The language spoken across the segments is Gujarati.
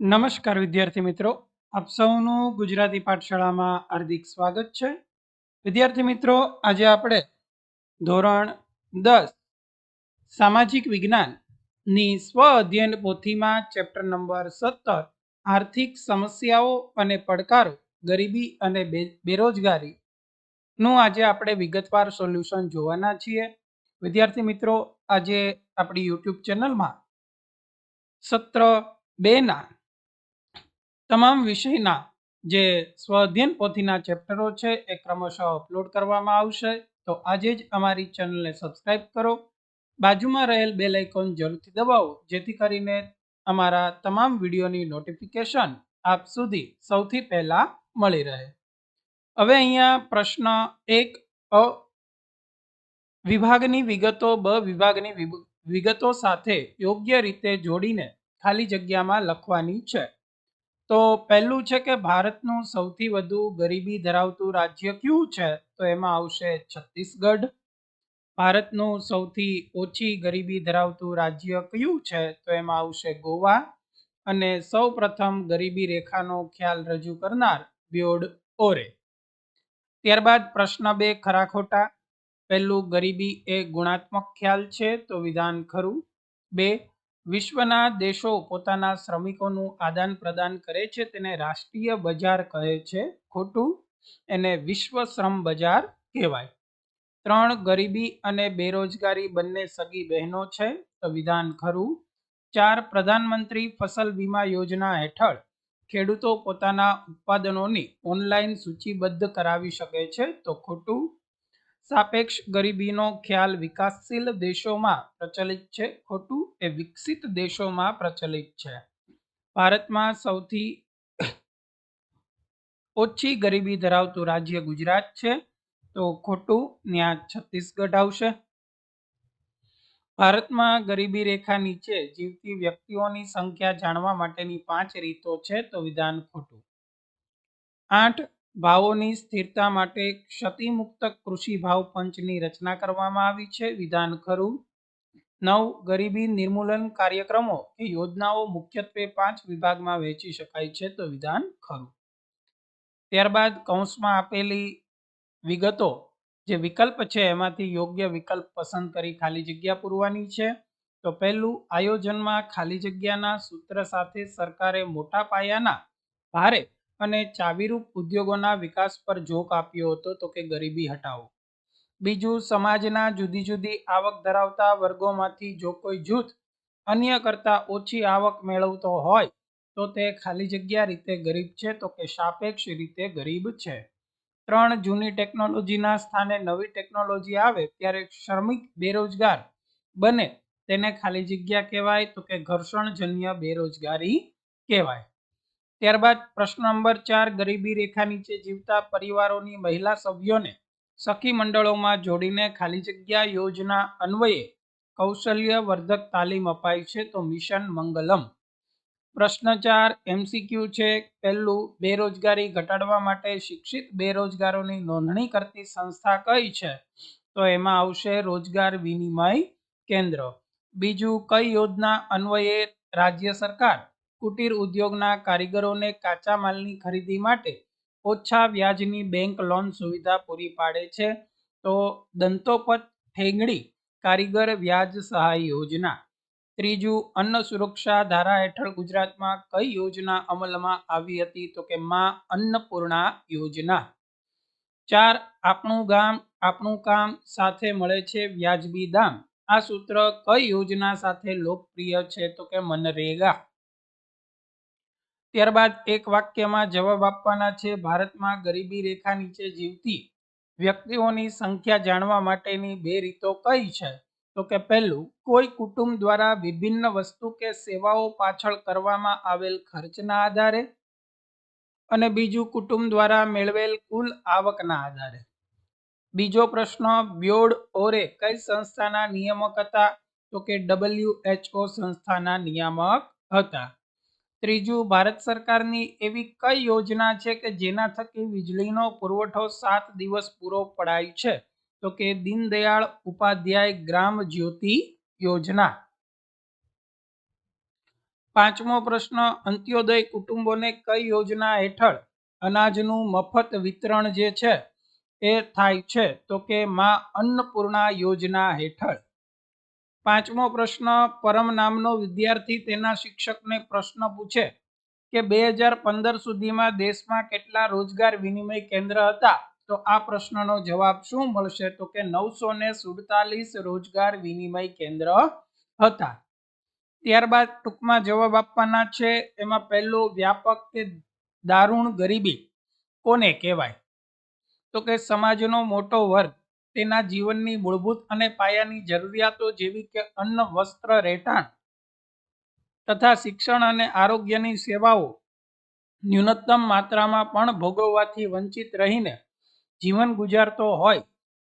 નમસ્કાર વિદ્યાર્થી મિત્રો. આપ સૌનું ગુજરાતી પાઠશાળામાં હાર્દિક સ્વાગત છે. વિદ્યાર્થી મિત્રો, આજે આપણે ધોરણ દસ, સામાજિક વિજ્ઞાનની સ્વ અધ્યયન પોથીમાં ચેપ્ટર નંબર સત્તર, આર્થિક સમસ્યાઓ અને પડકારો, ગરીબી અને બેરોજગારીનું આજે આપણે વિગતવાર સોલ્યુશન જોવાના છીએ. વિદ્યાર્થી મિત્રો, આજે આપણી યુટ્યુબ ચેનલમાં સત્ર બેના તમામ વિષયના જે સ્વાધ્યન પોથીના ચેપ્ટરો છે એ ક્રમશઃ અપલોડ કરવામાં આવશે. તો આજે જ અમારી ચેનલને સબસ્ક્રાઇબ કરો. બાજુમાં રહેલ બેલ આઇકોન જરૂરથી દબાવો, જેથી કરીને અમારા તમામ વિડીયોની નોટિફિકેશન આપ સુધી સૌથી પહેલા મળી રહે. હવે અહીંયા પ્રશ્ન એક, અ, વિભાગની વિગતો, બ, વિભાગની વિગતો સાથે યોગ્ય રીતે જોડીને ખાલી જગ્યામાં લખવાની છે. તો પહેલું છે કે ભારતનું સૌથી વધુ ગરીબી ધરાવતું રાજ્ય કયું છે? તો એમાં આવશે છત્તીસગઢ. ભારતનું સૌથી ઓછી ગરીબી ધરાવતું રાજ્ય કયું છે? તો એમાં આવશે ગોવા. અને સૌ પ્રથમ ગરીબી રેખાનો ખ્યાલ રજૂ કરનાર બ્યોડ ઓરે. ત્યારબાદ પ્રશ્ન બે, ખરા ખોટા. પહેલું ગરીબી એ ગુણાત્મક ખ્યાલ છે, તો વિધાન ખરું. બે વિશ્વના દેશો પોતાના શ્રમિકોનું આદાન પ્રદાન કરે છે તેને રાષ્ટ્રીય બજાર કહે છે. ખોટું? એને વિશ્વ શ્રમ બજાર કહેવાય. ત્રણ ગરીબી અને બેરોજગારી બંને સગી બહેનો છે તો વિધાન ખરું? ચાર પ્રધાનમંત્રી ફસલ વીમા યોજના હેઠળ ખેડૂતો પોતાના ઉત્પાદનોની ઓનલાઈન સૂચિબદ્ધ કરાવી શકે છે તો ખોટું? સાપેક્ષ ગરીબીનો ખ્યાલ વિકાસશીલ દેશોમાં પ્રચલિત છે. ખોટું એ વિકસિત દેશોમાં પ્રચલિત છે. ભારતમાં સૌથી ઓછી ગરીબી ધરાવતું રાજ્ય ગુજરાત છે. તો ખોટું ત્યાં છત્તીસગઢ આવશે. ભારતમાં ગરીબી રેખા નીચે જીવતી વ્યક્તિઓની સંખ્યા જાણવા માટેની પાંચ રીતો છે. તો વિધાન ખોટું. આઠ ભાવોની સ્થિરતા માટે ક્ષતિમુક્ત કૃષિ ભાવ પંચની રચના કરવામાં આવી છે. વિધાન ખરું. નવ, ગરીબી નિર્મૂલન કાર્યક્રમો કે યોજનાઓ મુખ્યત્વે પાંચ વિભાગમાં વહેંચી શકાય છે તો વિધાન ખરું. ત્યારબાદ કૌંસમાં આપેલી વિગતો. જે વિકલ્પ છે એમાંથી યોગ્ય વિકલ્પ પસંદ કરી ખાલી જગ્યા પૂરવાની છે. તો પહેલું, આયોજનમાં ખાલી જગ્યાના સૂત્ર સાથે સરકારે મોટા પાયાના ભારે અને ચાવીરૂપ ઉદ્યોગોના વિકાસ પર જોક આપ્યો હતો તો કે ગરીબી હટાવો. બીજું, સમાજના જુદી જુદી આવક ધરાવતા વર્ગોમાંથી જો કોઈ જૂથ અન્ય કરતાં ઓછી આવક મેળવતો હોય, તો તે ખાલી જગ્યા રીતે ગરીબ છે તો કે સાપેક્ષ રીતે ગરીબ છે. ત્રણ, જૂની ટેકનોલોજીના સ્થાને નવી ટેકનોલોજી આવે ત્યારે શ્રમિક બેરોજગાર બને. તેને ખાલી જગ્યા કહેવાય તો કે ઘર્ષણજન્ય બેરોજગારી કહેવાય. ત્યારબાદ પ્રશ્ન નંબર ચાર, ગરીબી રેખા નીચે જીવતા પરિવારોની મહિલા સભ્યોને સખી મંડળોમાં જોડીને ખાલી જગ્યા યોજના અન્વયે કૌશલ્ય વર્ધક તાલીમ અપાય છે તો મિશન મંગલમ. પ્રશ્ન ચાર એમસીક્યુ છે, પહેલું બેરોજગારી ઘટાડવા માટે શિક્ષિત બેરોજગારોની નોંધણી કરતી સંસ્થા કઈ છે? તો એમાં આવશે રોજગાર વિનિમય કેન્દ્ર. બીજું, કઈ યોજના અન્વયે રાજ્ય સરકાર કુટીર ઉદ્યોગના કારીગરોને કાચા માલની ખરીદી માટે ઓછા વ્યાજની બેંક લોન સુવિધા પૂરી પાડે છે. તો દંતોપત ઠેંગડી કારીગર વ્યાજ સહાય યોજના. ત્રીજું, અન્ન સુરક્ષા ધારા હેઠળ ગુજરાતમાં કઈ યોજના અમલમાં આવી હતી? તો કે માં અન્નપૂર્ણા યોજના. ચાર, આપણું ગામ, આપણું કામ સાથે મળે છે વ્યાજબી દામ. આ સૂત્ર કઈ યોજના સાથે લોકપ્રિય છે? તો કે મનરેગા. ત્યારબાદ એક વાક્યમાં જવાબ આપવાના છે, ભારતમાં ગરીબી રેખા નીચે જીવતી વ્યક્તિઓની સંખ્યા જાણવા માટેની બે રીતો કઈ છે? તો કે પહેલું, કોઈ કુટુંબ દ્વારા વિભિન્ન વસ્તુ કે સેવાઓ પાછળ કરવામાં આવેલ ખર્ચના આધારે અને બીજું, કુટુંબ દ્વારા મેળવેલ કુલ આવકના આધારે. બીજો પ્રશ્ન, બ્યોડ ઓરે કઈ સંસ્થાના નિયામક હતા? તો કે ડબલ્યુએચઓ સંસ્થાના નિયામક હતા. ત્રીજું, ભારત સરકારની એવી કઈ યોજના છે કે જેના થકી વીજળીનો પુરવઠો સાત દિવસ પૂરો પડાય છે? તો કે દીનદયાળ ઉપાધ્યાય ગ્રામ જ્યોતિ યોજના. પાંચમો પ્રશ્ન, અંત્યોદય કુટુંબોને કઈ યોજના હેઠળ અનાજનું મફત વિતરણ જે છે એ થાય છે? તો કે માં અન્નપૂર્ણા યોજના હેઠળ. પાંચમો પ્રશ્ન, પરમ નામનો વિદ્યાર્થી તેના શિક્ષકને પ્રશ્ન પૂછે કે બે હજાર પંદર સુધીમાં દેશમાં કેટલા રોજગાર વિનિમય કેન્દ્ર હતા? તો આ પ્રશ્નનો જવાબ શું મળશે? તો કે નવસો ને સુડતાલીસ રોજગાર વિનિમય કેન્દ્ર હતા. ત્યારબાદ ટૂંકમાં જવાબ આપવાના છે, એમાં પહેલો વ્યાપક કે દારૂણ ગરીબી કોને કહેવાય? તો કે સમાજનો મોટો વર્ગ તેના જીવનની મૂળભૂત અને પાયાની જરૂરિયાતો જેવી કે અન્ન, વસ્ત્ર, રહેઠાણ તથા શિક્ષણ અને આરોગ્યની સેવાઓ ન્યૂનતમ માત્રામાં પણ ભોગવવાથી વંચિત રહીને જીવન ગુજારતો હોય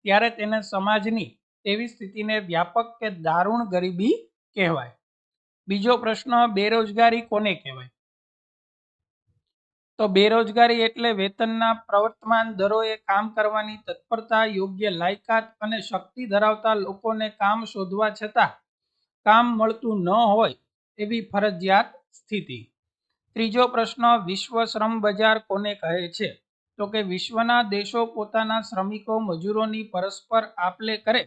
ત્યારે તેને સમાજની તેવી સ્થિતિને વ્યાપક કે દારૂણ ગરીબી કહેવાય. બીજો પ્રશ્ન, બેરોજગારી કોને કહેવાય? તો બેરોજગારી એટલે વેતનના પ્રવર્તમાન દરોએ કામ કરવાની તત્પરતા, યોગ્ય લાયકાત અને શક્તિ ધરાવતા લોકોને કામ શોધવા છતાં કામ મળતું ન હોય એવી ફરજિયાત સ્થિતિ. ત્રીજો પ્રશ્ન, વિશ્વ શ્રમ બજાર કોને કહે છે? તો કે વિશ્વના દેશો પોતાના શ્રમિકો, મજૂરોની પરસ્પર આપલે કરે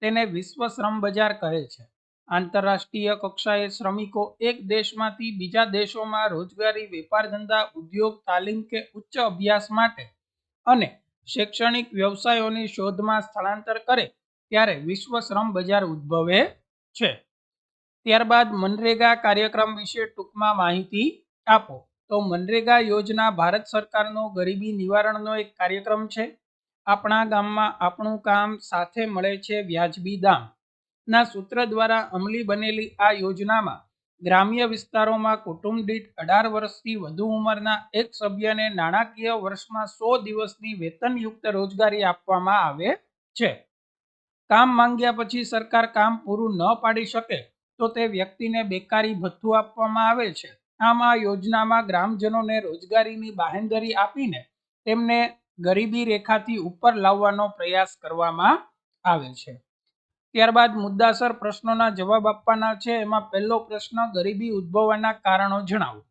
તેને વિશ્વ શ્રમ બજાર કહે છે. આંતરરાષ્ટ્રીય કક્ષાએ શ્રમિકો એક દેશમાંથી બીજા દેશોમાં રોજગારી, વેપાર ધંધા, ઉદ્યોગ, તાલીમ કે ઉચ્ચ અભ્યાસ માટે અને શૈક્ષણિક વ્યવસાયોની શોધમાં સ્થળાંતર કરે ત્યારે વિશ્વ શ્રમ બજાર ઉદ્ભવે છે. ત્યારબાદ મનરેગા કાર્યક્રમ વિશે ટૂંકમાં માહિતી આપો. તો મનરેગા યોજના ભારત સરકારનો ગરીબી નિવારણનો એક કાર્યક્રમ છે. આપણા ગામમાં આપણું કામ સાથે મળે છે વ્યાજબી દામ. ના સૂત્ર દ્વારા અમલી બનેલી આ યોજનામાં ગ્રામ્ય વિસ્તારોમાં કુટુંબ દીઠ અઢાર વર્ષથી વધુ ઉંમરના એક સભ્યને નાણાકીય વર્ષમાં સો દિવસની વેતનયુક્ત રોજગારી આપવામાં આવે છે. કામ માંગ્યા પછી સરકાર કામ પૂરું ન પાડી શકે તો તે વ્યક્તિને બેકારી ભથ્થું આપવામાં આવે છે. આમ આ યોજનામાં ગ્રામજનોને રોજગારીની બાહેંધરી આપીને તેમને ગરીબી રેખાથી ઉપર લાવવાનો પ્રયાસ કરવામાં આવે છે. ત્યારબાદ મુદ્દાસર પ્રશ્નોના જવાબ આપવાના છે. એમાં પહેલો પ્રશ્ન, ગરીબી ઉદ્ભવવાના કારણો જણાવો.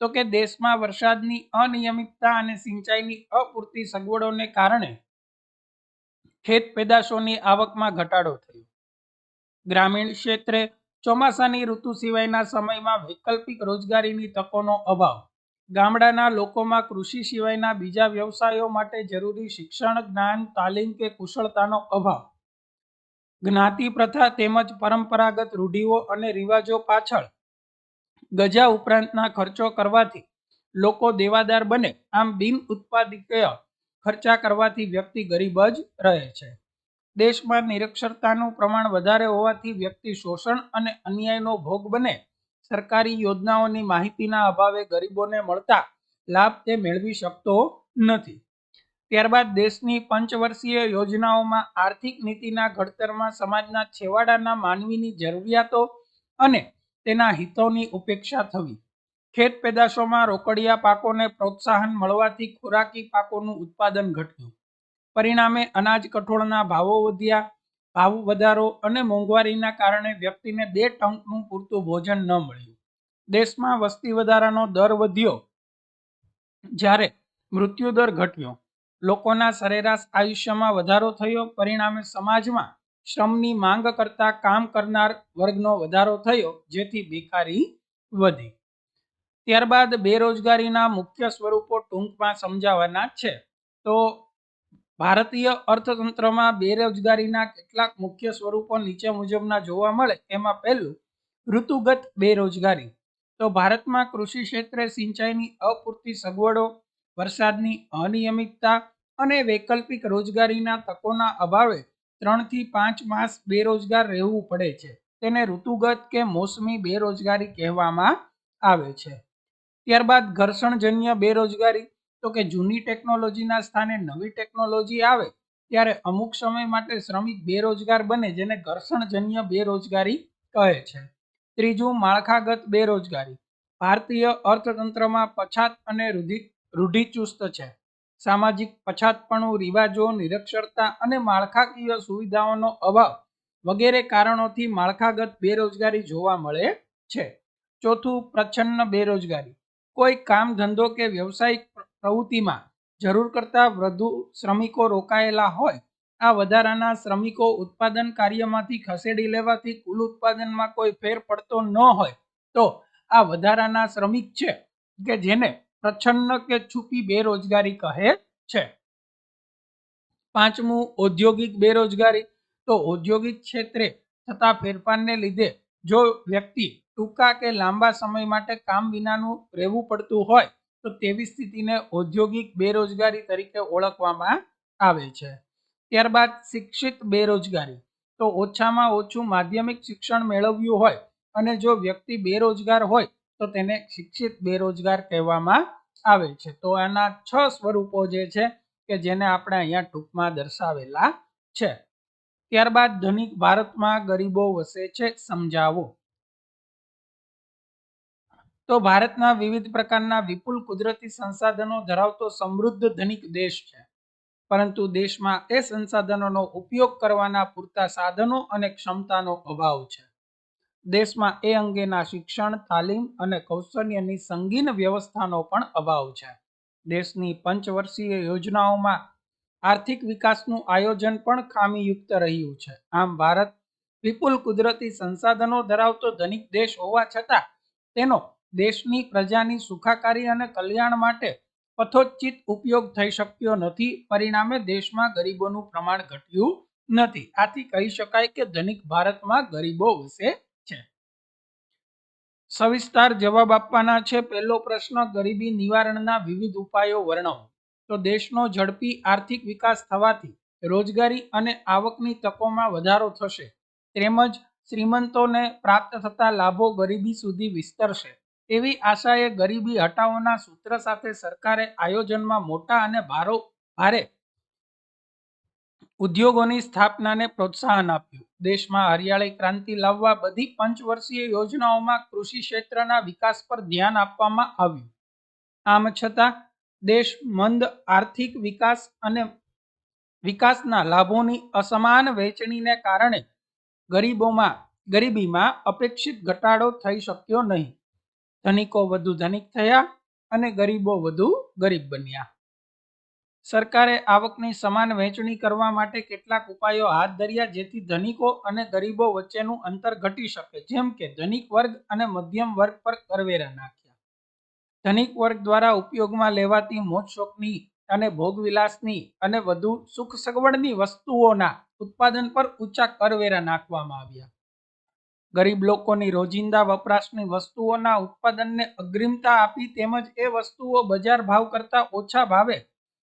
તો કે દેશમાં વરસાદની અનિયમિતતા અને સિંચાઈની અપૂરતી સગવડોને કારણે ખેત પેદાશોની આવકમાં ઘટાડો થયો. ગ્રામીણ ક્ષેત્રે ચોમાસાની ઋતુ સિવાયના સમયમાં વૈકલ્પિક રોજગારીની તકોનો અભાવ. ગામડાના લોકોમાં કૃષિ સિવાયના બીજા વ્યવસાયો માટે જરૂરી શિક્ષણ, જ્ઞાન, તાલીમ કે કુશળતાનો અભાવ. જ્ઞાતિ પ્રથા તેમજ પરંપરાગત રૂઢિઓ અને રિવાજો પાછળ ગજા ઉપરાંતના ખર્ચો કરવાથી લોકો દેવાદાર બને. આમ બિન ઉત્પાદકીય ખર્ચા કરવાથી વ્યક્તિ ગરીબ જ રહે છે. દેશમાં નિરક્ષરતાનું પ્રમાણ વધારે હોવાથી વ્યક્તિ શોષણ અને અન્યાયનો ભોગ બને. સરકારી યોજનાઓની માહિતીના અભાવે ગરીબોને મળતા લાભ તે મેળવી શકતો નથી. ત્યારબાદ દેશની પંચવર્ષીય યોજનાઓમાં આર્થિક નીતિના ઘડતરમાં સમાજના છેવાડાના માનવીની જરૂરિયાતો અને તેના હિતોની ઉપેક્ષા થવી. ખેત પેદાશોમાં રોકડિયા પાકોને પ્રોત્સાહન મળવાથી ખોરાકી પાકોનું ઉત્પાદન ઘટ્યું પરિણામે અનાજ કઠોળના ભાવો વધ્યા, ભાવ વધારો અને મોંઘવારીના કારણે વ્યક્તિને બે ટંકનું પૂરતું ભોજન ન મળ્યું. દેશમાં વસ્તી વધારાનો દર વધ્યો જ્યારે મૃત્યુદર ઘટ્યો. લોકોના સરેરાશ આયુષ્યમાં વધારો થયો. પરિણામે સમાજમાં શ્રમની માંગ કરતા કામ કરનાર વર્ગનો વધારો થયો, જેથી બેકારી વધી. ત્યારબાદ બેરોજગારીના મુખ્ય સ્વરૂપો ટૂંકમાં સમજાવવાના છે. તો ભારતીય અર્થતંત્રમાં બેરોજગારીના કેટલાક મુખ્ય સ્વરૂપો નીચે મુજબના જોવા મળે. એમાં પહેલું, ઋતુગત બેરોજગારી. તો ભારતમાં કૃષિ ક્ષેત્રે સિંચાઈની અપૂરતી સગવડો વરસાદની અનિયમિતતા અને વૈકલ્પિક રોજગારીના તકોના અભાવે ત્રણથી પાંચ માસ બેરોજગાર રહેવું પડે છે. તેને ઋતુગત કે મોસમી બેરોજગારી કહેવામાં આવે છે. ત્યારબાદ ઘર્ષણજન્ય બેરોજગારી, તો કે જૂની ટેકનોલોજીના સ્થાને નવી ટેકનોલોજી આવે, ત્યારે અમુક સમય માટે શ્રમિક બેરોજગાર બને, જેને ઘર્ષણજન્ય બેરોજગારી કહે છે. ત્રીજું, માળખાગત બેરોજગારી. ભારતીય અર્થતંત્રમાં પછાત અને રૂઢિચુસ્ત છે. સામાજિક પછાતપણું, રિવાજો, નિરક્ષરતા અને માળખાકીય સુવિધાઓનો અભાવ વગેરે કારણોથી માળખાગત બેરોજગારી જોવા મળે છે. ચોથું, પ્રચ્છન્ન બેરોજગારી. કોઈ કામ, ધંધો કે વ્યવસાયિક પ્રવૃત્તિમાં જરૂર કરતાં વધુ શ્રમિકો રોકાયેલા હોય, આ વધારાના શ્રમિકો ઉત્પાદન કાર્યમાંથી ખસેડી લેવાથી કુલ ઉત્પાદનમાં કોઈ ફેર પડતો ન હોય, તો આ વધારાના શ્રમિક છે કે જેને પ્રચ્છન્ન કે છુપી બેરોજગારી કહે છે. પાંચમું, ઔદ્યોગિક બેરોજગારી. તો ઔદ્યોગિક ક્ષેત્રે થતા ફેરફારને લીધે જો વ્યક્તિ ટૂંકા કે લાંબા સમય માટે કામ વિનાનું રહેવું પડતું હોય, તો તેવી સ્થિતિને ઔદ્યોગિક બેરોજગારી તરીકે ઓળખવામાં આવે છે. ત્યારબાદ શિક્ષિત બેરોજગારી. તો ઓછામાં ઓછું માધ્યમિક શિક્ષણ મેળવ્યું હોય અને જો વ્યક્તિ બેરોજગાર હોય તો તેને શિક્ષિત બેરોજગાર કહેવામાં આવે છે. તો આના છ સ્વરૂપો જે છે કે જેને આપણે અહીંયા ટૂંકમાં દર્શાવેલા છે. ત્યારબાદ ધનિક ભારતમાં ગરીબો વસે છે સમજાવો. તો ભારતના વિવિધ પ્રકારના વિપુલ કુદરતી સંસાધનો ધરાવતો સમૃદ્ધ ધનિક દેશ છે. પરંતુ દેશમાં એ સંસાધનોનો ઉપયોગ કરવાના પૂરતા સાધનો અને ક્ષમતાનો અભાવ છે. દેશમાં એ અંગેના શિક્ષણ, તાલીમ અને કૌશલ્યની સંગીન વ્યવસ્થાનો પણ અભાવ છે. દેશની પંચવર્ષીય યોજનાઓમાં આર્થિક વિકાસનું આયોજન પણ ખામીયુક્ત રહ્યું છે. આમ ભારત વિપુલ કુદરતી સંસાધનો ધરાવતો ધનિક દેશ હોવા છતાં તેનો દેશની પ્રજાની સુખાકારી અને કલ્યાણ માટે પથોચિત ઉપયોગ થઈ શક્યો નથી. પરિણામે દેશમાં ગરીબોનું પ્રમાણ ઘટ્યું નથી. આથી કહી શકાય કે ધનિક ભારતમાં ગરીબો વસે સવિસ્તાર જવાબ આપવાના છે. પહેલો પ્રશ્ન, ગરીબી નિવારણના વિવિધ ઉપાયો વર્ણવો. તો દેશનો ઝડપી આર્થિક વિકાસ થવાથી રોજગારી અને આવકની તકોમાં વધારો થશે. તેમજ શ્રીમંતોને પ્રાપ્ત થતા લાભો ગરીબી સુધી વિસ્તરશે. એવી આશાએ ગરીબી હટાવવાના સૂત્ર સાથે સરકારે આયોજનમાં મોટા અને ભારો ભારે ઉદ્યોગોની સ્થાપનાને પ્રોત્સાહન આપ્યું. દેશમાં હરિયાળી ક્રાંતિ લાવવા બધી પંચવર્ષીય યોજનાઓમાં કૃષિ ક્ષેત્રના વિકાસ પર ધ્યાન આપવામાં આવ્યું. આમ છતાં, દેશ મંદ આર્થિક વિકાસ અને વિકાસના લાભોની અસમાન વહેંચણીને કારણે ગરીબોમાં, ગરીબીમાં અપેક્ષિત ઘટાડો થઈ શક્યો નહીં. ધનિકો વધુ ધનિક થયા અને ગરીબો વધુ ગરીબ બન્યા. સરકારે આવકની સમાન વહેંચણી કરવા માટે કેટલાક ઉપાયો હાથ ધર્યા જેથી ધનિકો અને ગરીબો વચ્ચેનું અંતર ઘટી શકે. જેમ કે ધનિક વર્ગ અને મધ્યમ વર્ગ પર કરવેરા નાખ્યા. ધનિક વર્ગ દ્વારા ઉપયોગમાં લેવાતી મોજ શોખની અને ભોગવિલાસની અને વધુ સુખ સગવડની વસ્તુઓના ઉત્પાદન પર ઊંચા કરવેરા નાખવામાં આવ્યા. ગરીબ લોકોની રોજિંદા વપરાશની વસ્તુઓના ઉત્પાદનને અગ્રિમતા આપી તેમજ એ વસ્તુઓ બજાર ભાવ કરતાં ઓછા ભાવે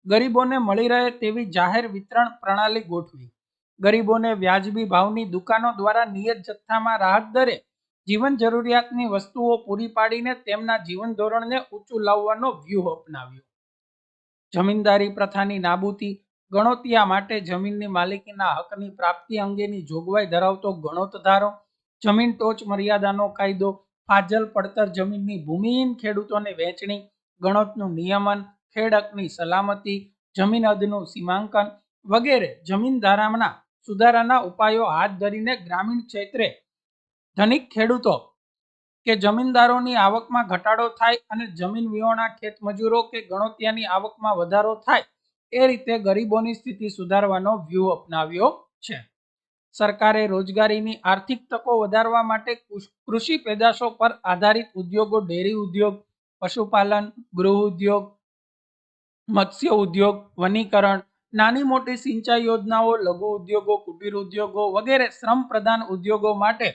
ગરીબોને મળી રહે તેવી જાહેર વિતરણ પ્રણાલી ગોઠવી. ગરીબોને વ્યાજબી ભાવની દુકાનો દ્વારા નિયત જથ્થામાં રાહત દરે જીવન જરૂરિયાતની વસ્તુઓ પૂરી પાડીને તેમના જીવન ધોરણને ઊંચું લાવવાનો વ્યૂહ અપનાવ્યો. જમીનદારી પ્રથાની નાબૂદી ગણોતિયા માટે જમીનની માલિકીના હકની પ્રાપ્તિ અંગેની જોગવાઈ ધરાવતો ગણોત ધારો જમીન ટોચ મર્યાદાનો કાયદો, ફાજલ પડતર જમીનની ભૂમિહીન ખેડૂતોને વહેંચણી ગણોતનું નિયમન ખેડકની સલામતી, જમીન હદનું સીમાંકન વગેરે જમીન ધારાના સુધારાના ઉપાયો હાથ ધરીને ગ્રામીણ ક્ષેત્રે ધનિક ખેડૂતો કે જમીનદારોની આવકમાં ઘટાડો થાય અને જમીન વિહોણા ખેત મજૂરો કે ગણોતિયાની આવકમાં વધારો થાય, એ રીતે ગરીબોની સ્થિતિ સુધારવાનો વ્યૂહ અપનાવ્યો છે. સરકારે રોજગારીની આર્થિક તકો વધારવા માટે કૃષ- કૃષિ પેદાશો પર આધારિત ઉદ્યોગો, ડેરી ઉદ્યોગ, પશુપાલન, ગૃહ ઉદ્યોગ મત્સ્ય ઉદ્યોગ, વનીકરણ, નાની મોટી સિંચાઈ યોજનાઓ, લઘુ ઉદ્યોગો, કુટીર ઉદ્યોગો વગેરે શ્રમ પ્રધાન ઉદ્યોગો માટે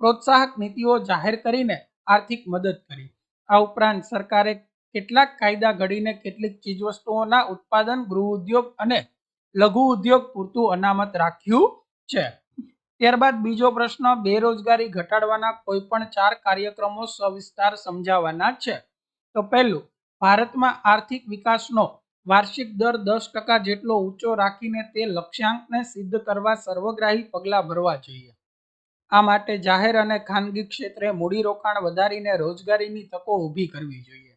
પ્રોત્સાહક નીતિઓ જાહેર કરીને આર્થિક મદદ કરી. આ ઉપરાંત સરકારે કેટલાક કાયદા ઘડીને કેટલીક ચીજવસ્તુઓના ઉત્પાદન, ગૃહ ઉદ્યોગ અને લઘુ ઉદ્યોગ પૂરતું અનામત રાખ્યું છે. ત્યારબાદ બીજો પ્રશ્ન, બેરોજગારી ઘટાડવાના કોઈ પણ ચાર કાર્યક્રમો સવિસ્તાર સમજાવવાના છે. તો પહેલું ભારતમાં આર્થિક વિકાસનો વાર્ષિક દર દસ ટકા જેટલો ઊંચો રાખીને તે લક્ષ્યાંકને સિદ્ધ કરવા સર્વગ્રાહી પગલાં ભરવા જોઈએ. આ માટે જાહેર અને ખાનગી ક્ષેત્રે મૂડીરોકાણ વધારીને રોજગારીની તકો ઊભી કરવી જોઈએ.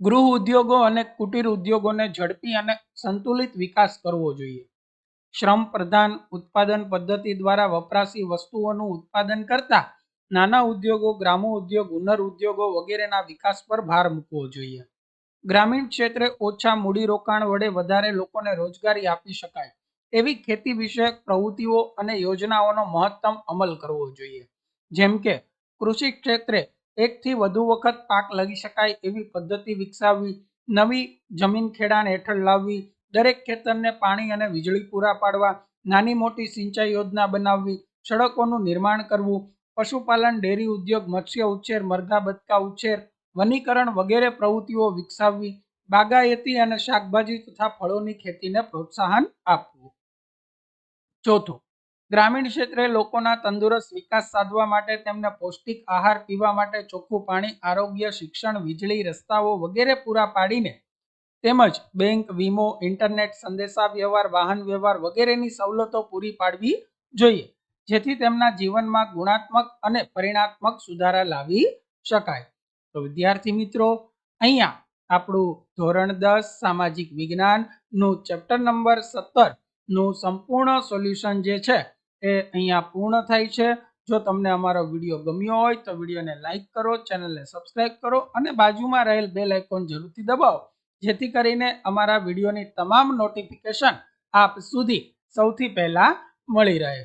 ગૃહ ઉદ્યોગો અને કુટીર ઉદ્યોગોને ઝડપી અને સંતુલિત વિકાસ કરવો જોઈએ. શ્રમ પ્રધાન ઉત્પાદન પદ્ધતિ દ્વારા વપરાશી વસ્તુઓનું ઉત્પાદન કરતા નાના ઉદ્યોગો, ગ્રામો ઉદ્યોગ, હુનર ઉદ્યોગો વગેરેના વિકાસ પર ભાર મૂકવો જોઈએ. ગ્રામીણ ક્ષેત્રે ઓછા મૂડીરોકાણ વડે વધારે લોકોને રોજગારી આપી શકાય એવી ખેતી વિષયક પ્રવૃત્તિઓ અને યોજનાઓનો મહત્તમ અમલ કરવો જોઈએ. જેમ કે, કૃષિ ક્ષેત્રે એકથી વધુ વખત પાક લગી શકાય એવી પદ્ધતિ વિકસાવવી, નવી જમીન ખેડાણ હેઠળ લાવવી, દરેક ખેતરને પાણી અને વીજળી પૂરા પાડવા, નાની મોટી સિંચાઈ યોજના બનાવવી, સડકોનું નિર્માણ કરવું પશુપાલન, ડેરી ઉદ્યોગ, મત્સ્ય ઉછેર, મરઘા બતકા ઉછેર, વનીકરણ વગેરે પ્રવૃત્તિઓ વિકસાવવી, બાગાયતી અને શાકભાજી તથા ફળોની ખેતીને પ્રોત્સાહન આપવું. ચોથું, ગ્રામીણ ક્ષેત્રે લોકોના તંદુરસ્ત વિકાસ સાધવા માટે તેમને પૌષ્ટિક આહાર પીવા માટે ચોખ્ખું પાણી, આરોગ્ય, શિક્ષણ, વીજળી, રસ્તાઓ વગેરે પૂરા પાડીને તેમજ બેંક, વીમો, ઇન્ટરનેટ સંદેશા વ્યવહાર વાહન વ્યવહાર વગેરેની સવલતો પૂરી પાડવી જોઈએ. જેથી તેમના જીવનમાં ગુણાત્મક અને પરિણાત્મક સુધારા લાવી શકાય. તો વિદ્યાર્થી મિત્રો, અહીંયા આપણું ધોરણ દસ, સામાજિક વિજ્ઞાનનું ચેપ્ટર નંબર સત્તરનું સંપૂર્ણ સોલ્યુશન જે છે એ અહીંયા પૂર્ણ થાય છે. જો તમને અમારો વીડિયો ગમ્યો હોય તો વિડીયોને લાઇક કરો, ચેનલને સબસ્ક્રાઇબ કરો અને બાજુમાં રહેલ બેલ આઇકોન જરૂરથી દબાવો, જેથી કરીને અમારા વિડીયોની તમામ નોટિફિકેશન આપ સુધી સૌથી પહેલા મળી રહે.